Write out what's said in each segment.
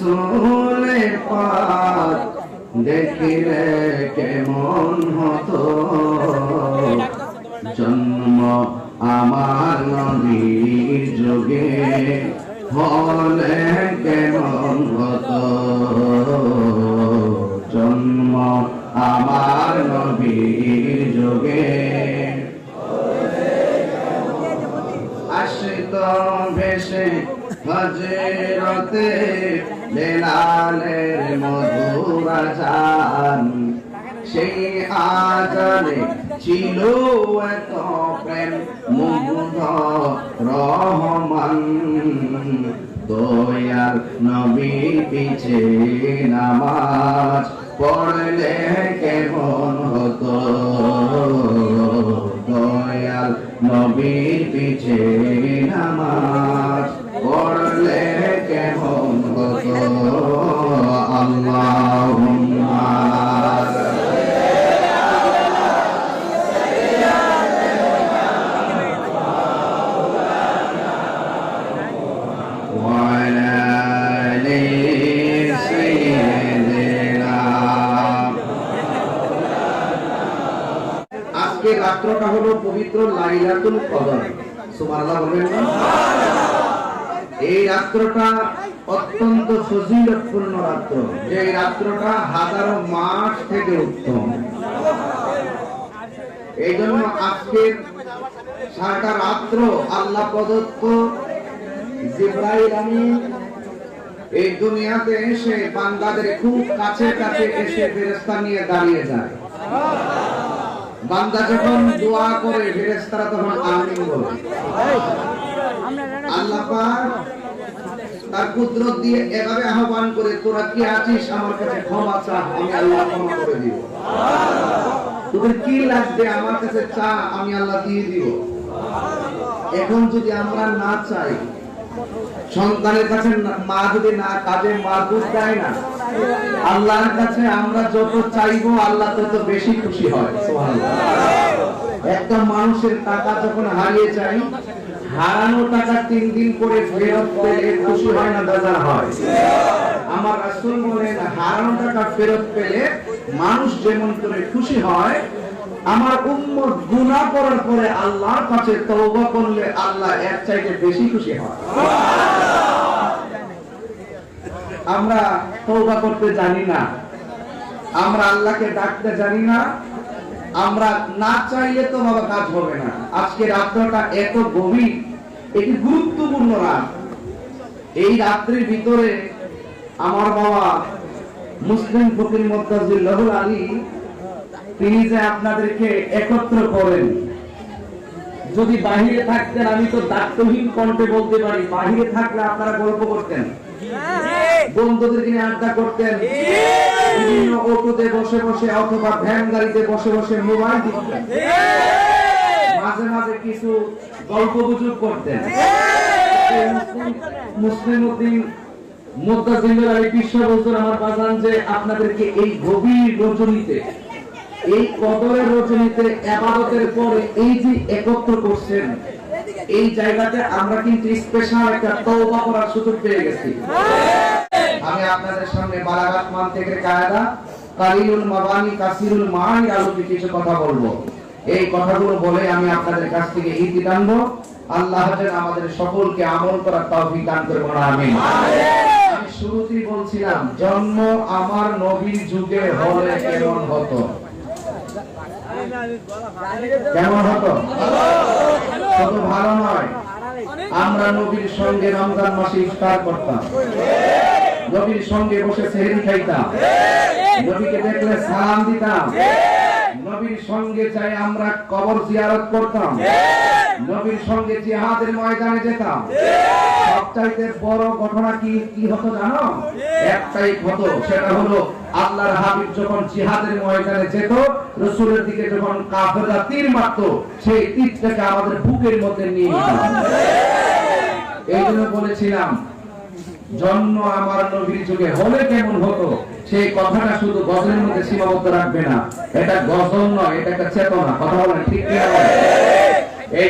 রসুলের পাক দেখিলে কেমন হতো? জন্ম আমার নদীর যোগে হলে কেমন হতো? জন্ম আমার নবীর যোগে আশ্রিত ভেসে হজরতে বেলালের মধুর আজান সেই আজানে ছিল এত প্রেম মুগ্ধ রহমান। দয়াল নবী পিছে নামাজ আজকে হলো পবিত্র লাইলাতুল কদর। সুবহানাল্লাহ বলবেন না? এই রাত্রটা অত্যন্ত ফজিলতপূর্ণ রাত্র। যে রাত্রটা হাজারো মাস থেকে উত্তম। এই জন্য আজকের সারাটা রাত্র আল্লাহ প্রদত্ত জিব্রাইল আমিন এই দুনিয়াতে এসে বান্দাদের খুব কাছে কাছে এসে ফেরেশতা নিয়ে দাঁড়িয়ে যায়। বান্দা যখন দোয়া করে, ফেরেশতারা তখন আমিন বলে। আল্লাহ পাক তার কুদরত দিয়ে এভাবে আহ্বান করে, তোরা কি আছিস? আমার কাছে ক্ষমা চা আমি আল্লাহ ক্ষমা করে দিব। তোদের কি লাগবে? আমার কাছে চা, আমি আল্লাহ দিয়ে দিব। এখন যদি আমরা না চাই, সন্তানের কাছে মা যদি না কাজে মারবুত দেয় না। আল্লাহর কাছে আমরা যত চাইব, আল্লাহ তত বেশি খুশি হয়। একটা মানুষের টাকা যখন হারিয়ে যায়, হারানো টাকা তিন দিন করে ফেরত পেলে খুশি হয় না, বেজার হয়। আমার রাসূল বলেন, হারানো টাকা ফেরত পেলে মানুষ যেমন করে খুশি হয়, আমার উম্মত গুনাহ করার পরে আল্লাহর কাছে তওবা করলে আল্লাহ এর চাইতে বেশি খুশি হয়। আমরা তওবা করতে জানি না। আমরা আল্লাহকে ডাকতে জানি না। আমরা না চাইলে তো বাবা কাজ হবে না। আজকে রাত্রটা এত গভীর, এটি গুরুত্বপূর্ণ রাত। এই রাত্রির ভিতরে আমার বাবা মুসলিম ফকির মোত্তাজিল্লাহুল আলী, তিনি যে আপনাদেরকে একত্র করেন। যদি বাহিরে থাকতেন, আমি তো দায়িত্বহীন কণ্ঠে বলতে পারি, বাহিরে থাকলে আপনারা গল্প করতেন। বন্ধুদের আড্ডা করতেন। বিভিন্ন অটোতে বসে বসে অথবা ভ্যান গাড়িতে বসে বসে মোবাইল দেখতেন। মাঝে মাঝে কিছু গল্প গুজব করতেন। মুসলিম- উদ্দিন মুদ্দাজিল্লার আলী বিশ্ব বলছেন আমার বাজান যে আপনাদেরকে এই গভীর রজনীতে এই কদরের রজনীতে আবাদতের পরে এই যে একত্র করছেন এই জায়গাতে আমরা কিন্তু স্পেশাল একটা তওবা করার সুযোগ পেয়ে গেছি। আমি আপনাদের সামনে বালাগাত মান থেকে কায়দা, কালিলুল মাবানি, কাসিরুল মানি আলোকে কিছু কথা বলব। এই কথাগুলো বলে আমি আপনাদের কাছ থেকে ইতি টানবো। আল্লাহ যেন আমাদের সকলকে আমল করার তৌফিক দান করে বলা আমিন। আমি শুরুতেই বলছিলাম, জন্ম আমার নবীর যুগে হলে কেমন হতো? কেমন হতো? শুধু ভালো নয়, আমরা নবীর সঙ্গে রমজান মাসে ইফতার করতাম। নবীর সঙ্গে বসে সেহরি খাইতাম। নবীকে দেখলে সালাম দিতাম। নবীর সঙ্গে চাই আমরা কবর জিয়ারত করতাম। নবীর সঙ্গে জিহাদের ময়দানে যেতাম। সবচাইতে বড় ঘটনা কি কি হতো জানো? একটাই হতো সেটা হলো আল্লাহর হাবিব যখন জিহাদের ময়দানে যেত রসুলের দিকে যখন কাফেররা তীর মারতো সেই তীরটাকে আমাদের বুকের মধ্যে নিয়ে এই জন্য বলেছিলাম জন্ম আমার নবীর যুগে হলে কেমন হতো? সেই কথাটা শুধু গজলের মধ্যে সীমাবদ্ধ রাখবে না। এটা গজল নয়, এটা একটা চেতনা। কথা বলেন, ঠিক কি? এই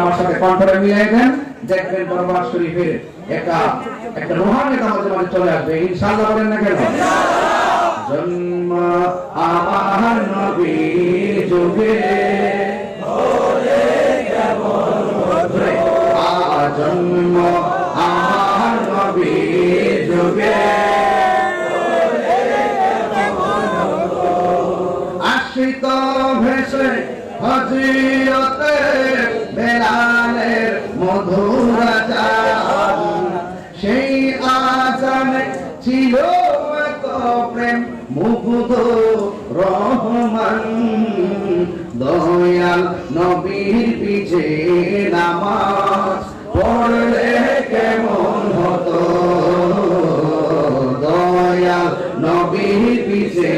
আমার সাথে কণ্ঠটা মিলিয়ে দেন, দেখবেন দরবার শরীফের একটা একটা রোহানি আমাদের মাঝে চলে আসবে। ইনশাআল্লাহ বলেন না কেন? ছিল প্রেম মুগ্ধ রহমান। দয়াল নবীর পিছে নামাজ পড়লে কেমন হতো? দয়াল নবীর পিছে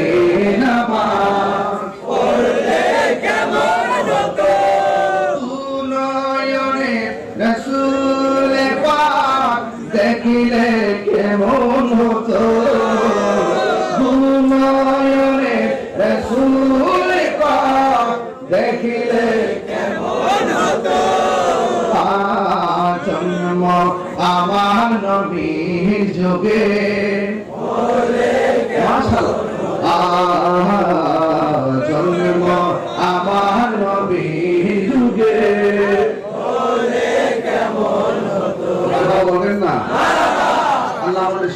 নামাজ নয়নে রসুল পাক দেখিলে কেমন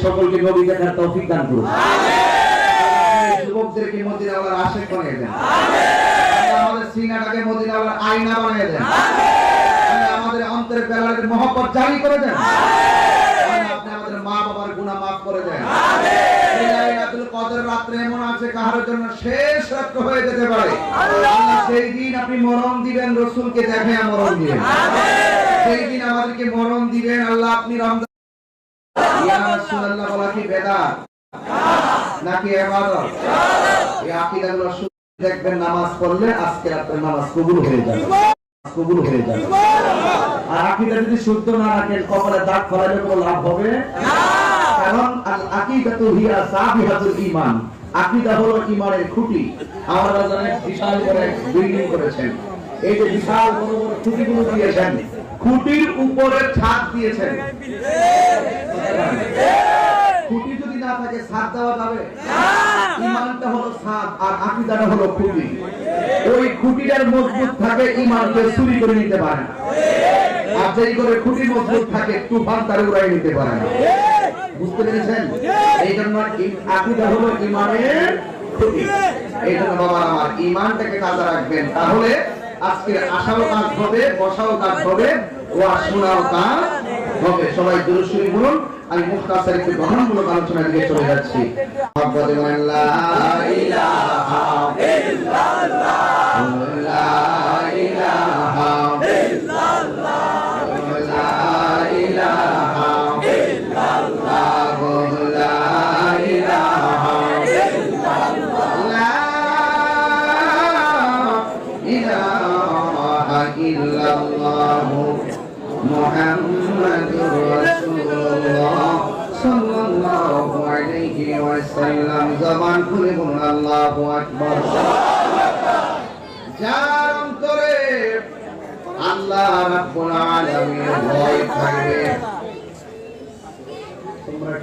সকলকে নবী দেখার তৌফিক দান করুন। যুবকদেরকে মদিনাওয়ালার আশেক বানিয়ে দেন। আমাদের সিনাটাকে মদিনাওয়ালার আয়না বানিয়ে দেন। আমাদের বেলালের মহব্বত জারি করে দেন। আপনি আমাদের মা বাবার গুনাহ মাফ করে দেন। এই লাইলাতুল কদর রাত্রে এমন আছে কাহার জন্য শেষ রাত্র হয়ে যেতে পারে। আল্লাহ। সেই দিন আপনি মরণ দিবেন রসুলকে দেখে মরণ দিবেন। সেই দিন আমাদেরকে মরণ দিবেন আল্লাহ আপনি রমজান ইয়া রাসূলুল্লাহ বলা কি বেদাত? নাকি ইবাদত এই আকীদাগুলো দেখবেন নামাজ পড়লে আজকে রাতের নামাজ কবুল হয়ে যাবে। কবুল হয়ে যাবে। আর আকীদা যদি শুদ্ধ না রাখেন কপালে দাগ ফলালে কোনো লাভ হবে? কারণ আল আকীদাতু হিয়া সাবিহাতুল ঈমান। আকীদা হলো ঈমানের খুঁটি। আমার জানেন বিশাল করে বিল্ডিং করেছেন। এই যে বিশাল বড় বড় খুঁটিগুলো দিয়েছেন খুঁটির উপরে ছাদ দিয়েছেন। খুঁটি যদি না থাকে ছাদ দেওয়া যাবে? ইমানটা হলো ছাদ আর আকীদাটা হলো খুঁটি। ওই খুঁটিটার মজবুত থাকে ইমানকে চুরি করে নিতে পারে না। আর যেই করে খুঁটি মজবুত থাকে তুফান তারে উড়াই নিতে পারে না। বুঝতে পেরেছেন? এই জন্য ই- হলো ইমানের খুঁটি। এই জন্য বাবা আমার ইমানটাকে কাজে রাখবেন। তাহলে আজকে আসারও কাজ হবে বসাও কাজ হবে ওয়া শোনাও কাজ হবে সবাই দুরুশ্বরী বলুন আমি মুখতাসার একটু গঠনমূলক আলোচনা দিকে চলে যাচ্ছি মান ইলাহা ইল্লাল্লাহ মুহাম্মাদুর রাসূলুল্লাহ সাল্লাল্লাহু আলাইহি ওয়াসাল্লাম। জবান খুলে বলুন, আল্লাহু আকবার। যার অন্তরে আল্লাহ রাব্বুল আলামিন ভয় থাকবে। তোমরা।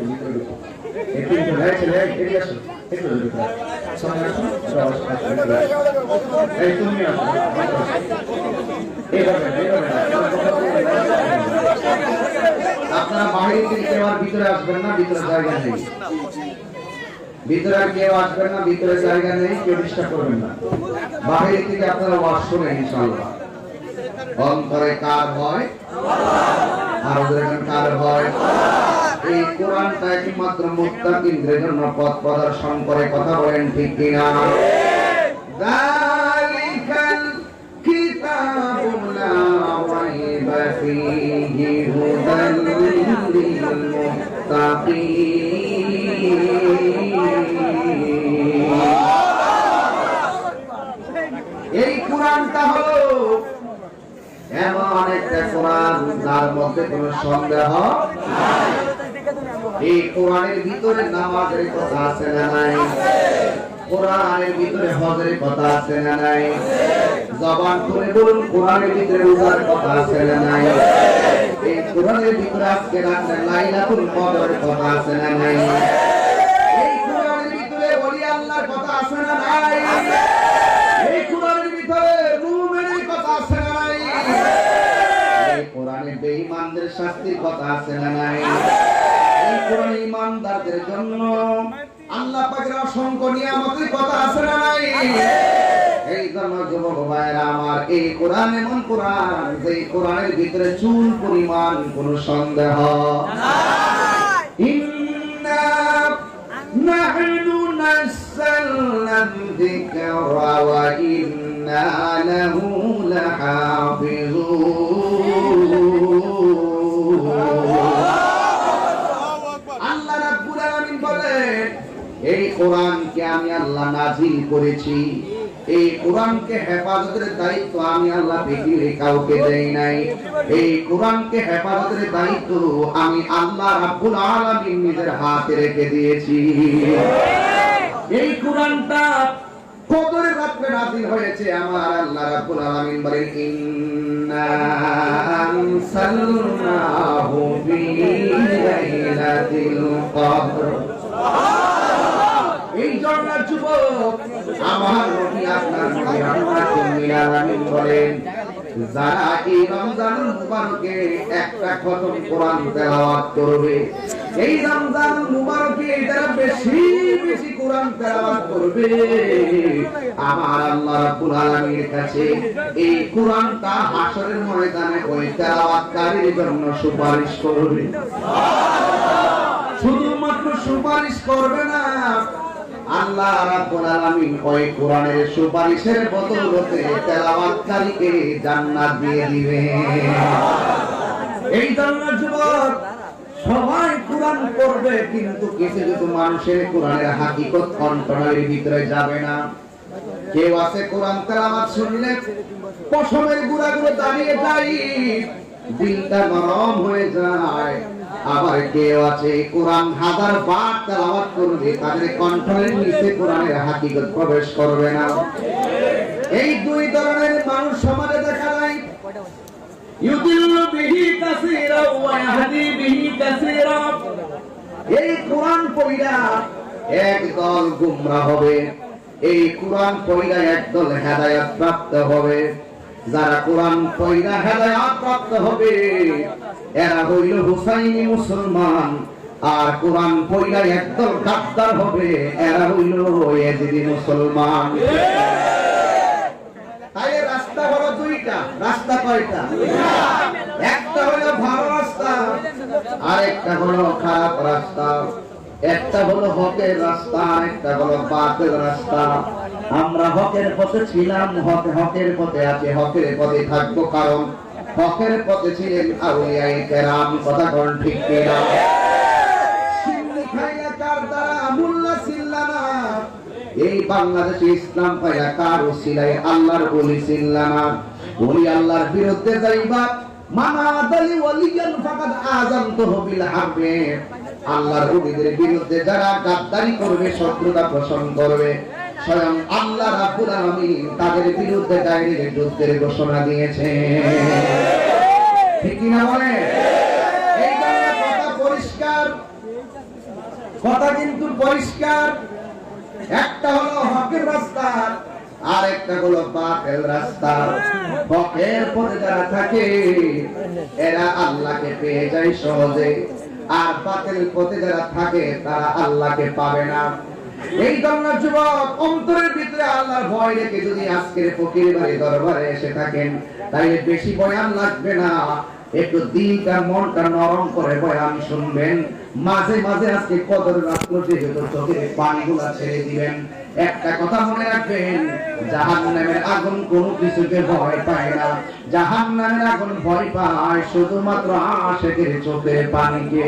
এইভাবে না, এইভাবে না। আপনারা কেউ আর ভিতরে আসবেন না ভিতরে জায়গা নেই। ভিতরে কেউ আসবেন না ভিতরে জায়গা নেই কেউ ডিস্টার্ব করবেন না। থেকে আপনারা ওয়াজ শুনেন ইনশাআল্লাহ। অন্তরে কার হয় আর ওদের কার হয় এই কোরআনটা একমাত্র মুত্তাকিনদের জন্য পথ প্রদর্শন করে কথা বলেন ঠিক কিনা? এই কোরআনটা হলো এমন একটা কোরআন যার মধ্যে কোনো সন্দেহ এই কোরআনের ভিতরে নামাজের কথা আছে না নাই? কোরআনের ভিতরে হজের কথা আছে না নাই? জবান খুলে বলুন, কোরআনের ভিতরে রোজার কথা আছে না নাই? এই কোরআনের ভিতরে আজকে রাত্রে লাইলাতুল কদরের কথা আছে না নাই? এই কোরআনের ভিতরে ওলি আল্লাহর কথা আছে না নাই? এই কোরআনের ভিতরে মুমিনের কথা আছে না নাই? এই কোরআনে বেঈমানদের শাস্তির কথা আছে না নাই? এই কোরআনে ইমানদারদের জন্য আল্লাহ পাকের অসংখ্য নিয়ামতের কথা আছে না নাই? এই জন্য যুবক ভাইরা আমার এই কোরআন এমন কোরআন, যে কোরআনের ভিতরে চুল পরিমাণ কোনো সন্দেহ। নাহনু নাযালনা যিকরা ওয়া ইন্না লাহু লাহাফিজুন কোরআনকে আমি আল্লাহ নাজিল করেছি। এই কোরআনকে হেফাজতের দায়িত্ব আমি আল্লাহ পৃথিবীর কাউকে দেই নাই। এই কোরআনকে হেফাজতের দায়িত্ব আমি আল্লাহ রাব্বুল আলামিন নিজের হাতে রেখে দিয়েছি। এই কোরআনটা কদরের রাত্রে নাজিল হয়েছে আমার আল্লাহ রাব্বুল আলামিন বলেন, ইন্না আনসালনাহু ফি লাইলাতিল কদর এই জন্নার যুবক আমার নবী আপনার নবী লিল বলেন, যারা এই রমজান মুবারকে একটা খতম কোরআন তেলাওয়াত করবে, এই রমজান মুবারকে যারা বেশি বেশি কোরআন তেলাওয়াত করবে, আমার আল্লাহ রাব্বুল আলামিনের কাছে এই কোরআনটা হাসরের ময়দানে ওই তেলাওয়াতকারীর জন্য সুপারিশ করবে। শুধুমাত্র সুপারিশ করবে না আল্লাহ রাব্বুল আলামিন ওই কোরআনের সুপারিশের বদৌলতে তেলাওয়াতকারীকে জান্নাত দিয়ে দিবে এই জন্য যুবক সবাই কোরআন পড়বে, কিন্তু কিছু কিছু মানুষের কোরআনের হাকিকত কন্ট্রোলের ভিতরে যাবে না। কেউ আছে কোরআন তেলাওয়াত শুনলে পশমের গুড়াগুলো দাঁড়িয়ে যায়, দিলটা নরম হয়ে যায়। আবার কেউ আছে, কোরআন হাজার বার তেলাওয়াত করবে, তাদের কণ্ঠের নিচে কোরআনের হাকিকত প্রবেশ করবে না। এই দুই ধরনের মানুষ সমাজে দেখা যায়। ইউদিল্লু বিহি কাসীরা ওয়া ইয়াহদি বিহি কাসীরা। এই কোরআন পড়িয়া একদল গুমরা হবে, এই কোরআন পড়িয়া একদল হেদায়েত প্রাপ্ত হবে। যারা কোরআন পড়িয়া হেদায়েত প্রাপ্ত হবে, এরা হইল হুসাইনি মুসলমান। আর কোরআন পড়িয়া একদল গাদ্দার হবে, এরা হইল ইয়াজিদি মুসলমান। তাই রাস্তা হলো দুইটা, রাস্তা কয়টা? একটা হলো ভালো রাস্তা আর একটা হলো খারাপ রাস্তা। একটা হলো হকের রাস্তা একটা হলো বাতের রাস্তা। আমরা হকের পথে ছিলাম, হক হকের পথে আছি, হকের পথে থাকব কারণ হকের পথে ছিলেন আউলিয়াই কেরাম, কথা কোন ঠিক কিনা? এই বাংলাদেশে ইসলাম পাইয়া আল্লাহর বলি সিল্লানা। ওলি আল্লাহর বিরুদ্ধে যাইবা মানা দালি ওয়ালিয়ান ফাকাদ আযানতুহু বিল হারবে। আল্লাহর ওলিদের বিরুদ্ধে যারা গাদ্দারি করবে, শত্রুতা পোষণ করবে। স্বয়ং আল্লাহ রাব্বুল আলামিন তাদের বিরুদ্ধে ডাইরেক্ট যুদ্ধের ঘোষণা দিয়েছে। ঠিক না বলে এই কথা পরিষ্কার, কথা কিন্তু পরিষ্কার। একটা হলো হকের রাস্তা, আর একটা হলো বাতেল রাস্তা। হকের পথে যারা থাকে, এরা আল্লাহকে পেয়ে যায় সহজে। আর বাতিল পথে যারা থাকে, তারা আল্লাহকে পাবে না। এই জন্য যুবক, অন্তরের ভিতরে আল্লাহর ভয় রেখে যদি আজকের ফকির বাড়ি দরবারে এসে থাকেন, তাহলে বেশি বয়ান লাগবে না। একটু দিলটা মনটা নরম করে বয়ান শুনবেন। মাঝে মাঝে আজকে কদর রাত্র যেহেতু চোখের পানিগুলা ছেড়ে দিবেন। একটা কথা মনে রাখবেন জাহান নামের আগুন কোনো কিছুকে ভয় পায় না। জাহান নামের আগুন ভয় পায় শুধুমাত্র আশেকের চোখের পানিকে।